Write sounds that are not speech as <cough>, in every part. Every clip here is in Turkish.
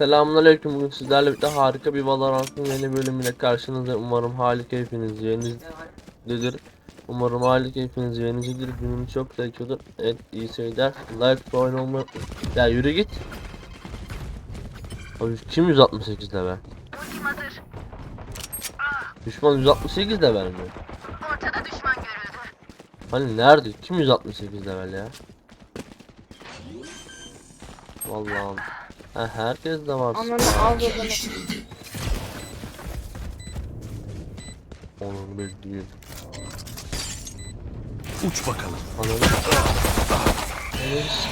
Selamünaleyküm. Bugün sizlerle birlikte harika bir Valorant'ın yeni bölümüyle karşınızda. Umarım hali keyfiniz yerinizdedir. Umarım hali keyfiniz yerinizdedir. Günüm çok da geçiyordur. Evet iyi seyirler. Like oyun olmayı... Ya yürü git. Abi kim 168 level? Düşman 168 level mi? Ortada düşman görüldü. Hani nerede? Kim 168 level ya? Vallahi. Ha, herkes de var. Ananı avradını. Onun bildiği. Uç bakalım. Ananı. Evet.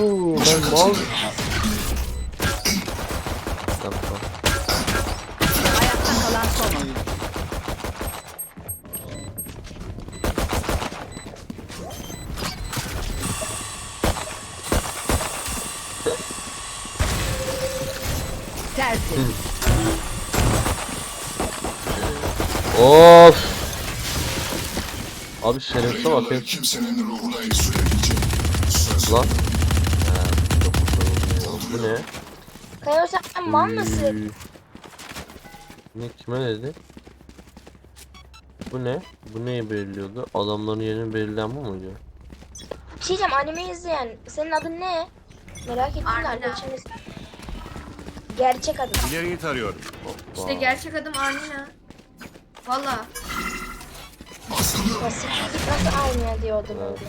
Oğlum ben mal. Tertemiz. Of. Abi şerefsiz bak hep kimsenin ruhuna söz lan. Bu ne? Kayo sen mal mısın? Ne kime dedi? Bu ne? Bu neyi belirliyordu? Adamların yerini belirlen bu muydu? Bir şey diyeceğim anime izleyen. Senin adın ne? Merak ettim de arkadaşımız. Gerçek adın. İleriyi tarıyorum. İşte Vay. gerçek adım Armina. Valla. Basit nasıl aynı diyordum öyle.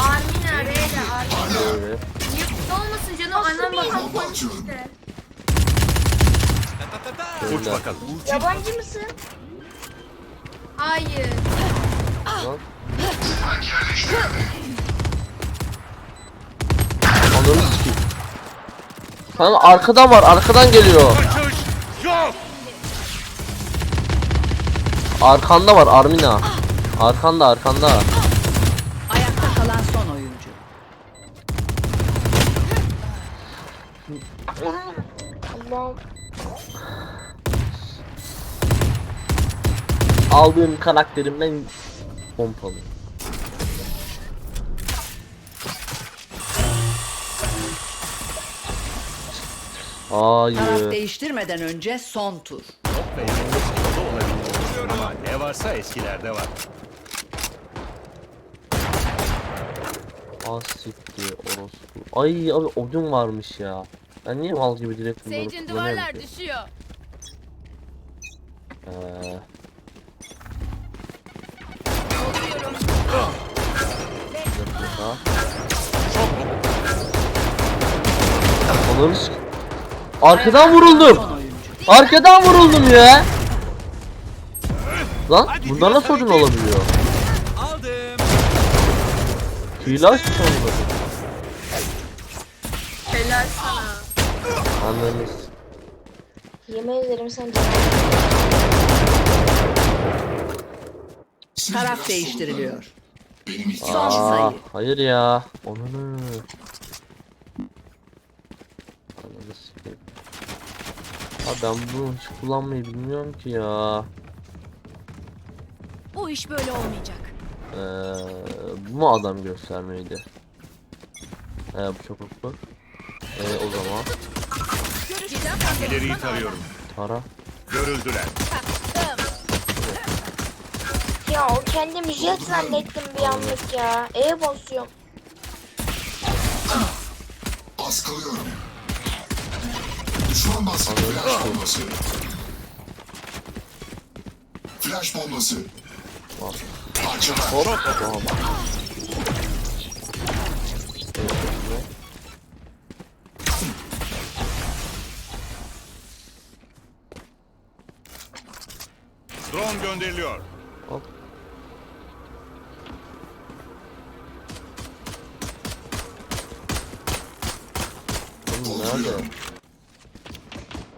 Armina R'de Armina. Böyle. Niye olmasın canım annem babam koymuş işte. Uç bakalım. Yabancı mısın? Hayır. Lan. <laughs> Ananı sikeyim. Kanka arkadan var, arkadan geliyor. Arkanda var Armina. Arkanda, arkanda. Ayakta kalan son oyuncu. Allah'ım. Aldığım karakterimden pompalı. Taraf Hayır. değiştirmeden önce son tur. Olabilir. Ama ne varsa eskilerde var. Az siktir orospu. Ay abi odun varmış ya. Ben niye mal gibi direkt bunları Sage'in kullanıyorum duvarlar ki? düşüyor. Ee, bir dakika. Ananı sik- Arkadan vuruldum. Arkadan vuruldum ya. Lan bundan nasıl odun olabiliyor? Aldım. Hile açmış olmadı. Helal sana. Anladınız. Yemin ederim sen Taraf değiştiriliyor. Aa, hayır ya. Onunu. Abi ben bunu hiç kullanmayı bilmiyorum ki ya. Bu iş böyle olmayacak. Ee, bu mu adam göstermeydi? Ee, bu çok okul. Ee, o zaman İleriyi tarıyorum. Tara. Görüldüler. Ya o kendimi jet zannettim bir anlık ya. E basıyorum. baskılıyorum. Düşman baskı flash bombası. Flash bombası. Parçalar. Hop. Tamam. Drone gönderiliyor. Hop. Oğlum nerede?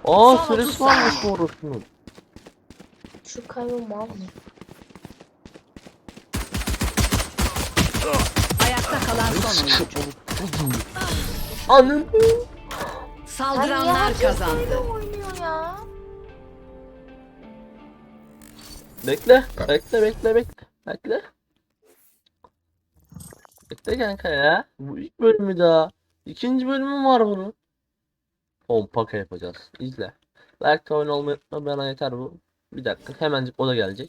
Aa süresi varmış bu orospunun. Şu kayo mal mı? Ayakta kalan son oyuncu. Anam. Saldıranlar herkes kazandı. böyle oynuyor ya. Bekle, bekle, bekle, bekle, bekle. Bekle kanka ya. Bu ilk bölümü daha. İkinci bölümü var bunun. Pompaka yapacağız. İzle. Like abone olmayı unutma. Bana yeter bu. Bir dakika. Hemencik o da gelecek.